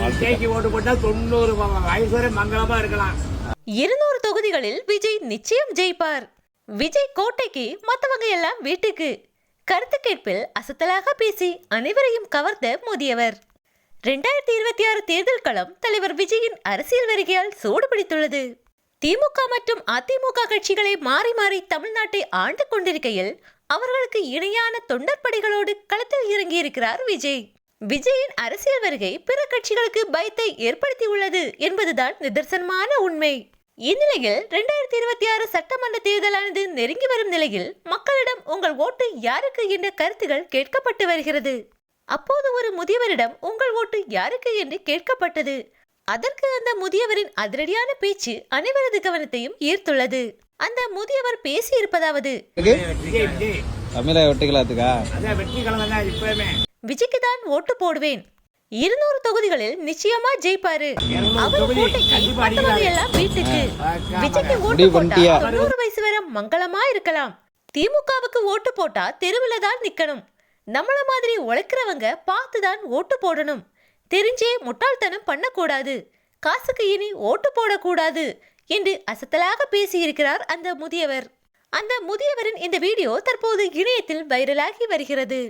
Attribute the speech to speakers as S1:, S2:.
S1: விஜய்க்கு ஓட்டு போட்டா தொண்ணூறு வயசு வரை மங்களமா இருக்கலாம்
S2: இருநூறு தொகுதிகளில் விஜய் நிச்சயம் ஜெயிப்பார். விஜய் கோட்டைக்கு மத்தவங்க எல்லாம் வீட்டுக்கு. கருத்து கேட்பில் அசத்தலாக பேசி அனைவரையும் கவர்ந்த முதியவர். ரெண்டாயிரத்தி இருபத்தி ஆறு தேர்தல் களம் தலைவர் விஜயின் அரசியல் வருகையால் சூடு பிடித்துள்ளது. திமுக மற்றும் அதிமுக கட்சிகளை மாறி மாறி தமிழ்நாட்டை ஆண்டு கொண்டிருக்கையில் அவர்களுக்கு இணையான தொண்டற்படைகளோடு களத்தில் இறங்கியிருக்கிறார் விஜய். விஜயின் அரசியல் வருகை பிற கட்சிகளுக்கு பயத்தை ஏற்படுத்தியுள்ளது என்பதுதான் நிதர்சனமான உண்மை. இந்நிலையில் ரெண்டாயிரத்தி இருபத்தி ஆறு சட்டமன்ற தேர்தலானது நெருங்கி வரும் நிலையில் மக்களிடம் உங்கள் ஓட்டு யாருக்கு என்ற கருத்துகள் கேட்கப்பட்டு வருகிறது. அப்போது ஒரு முதியவரிடம் உங்கள் ஓட்டு யாருக்கு என்று கேட்கப்பட்டது. அதற்கு அந்த முதியவரின் அதிரடியான பேச்சு அனைவரது கவனத்தையும் ஈர்த்துள்ளது. அந்த முதியவர் பேசியிருப்பதாவது
S1: விஜய் விஜய்
S3: தமிழக
S1: வெற்றி கலந்து தான் இப்பவுமே
S2: விஜய்க்கு தான் ஓட்டு போடுவேன். இருநூறு தொகுதிகளில் நிச்சயமா ஜெயிப்பாரு. அவர் கோட்டைக்கு
S1: அடிக்கிறாரு.
S2: எல்லாம் வீட்டுக்கு. விஜய்க்கு ஓட்டு போட்டா? தொண்ணூறு வயசு வரை மங்களமா இருக்கலாம். திமுகவுக்கு ஓட்டு போட்டா தெருவுல தான் நிக்கணும். நம்மள மாதிரி உழைக்கிறவங்க பார்த்து தான் ஓட்டு போடணும். தெரிஞ்சே முட்டாள்தனம் பண்ணக்கூடாது. காசுக்கு இனி ஓட்டு போடக்கூடாது என்று அசத்தலாக பேசியிருக்கிறார் அந்த முதியவர். அந்த முதியவரின் இந்த வீடியோ தற்போது இணையத்தில் வைரலாகி வருகிறது.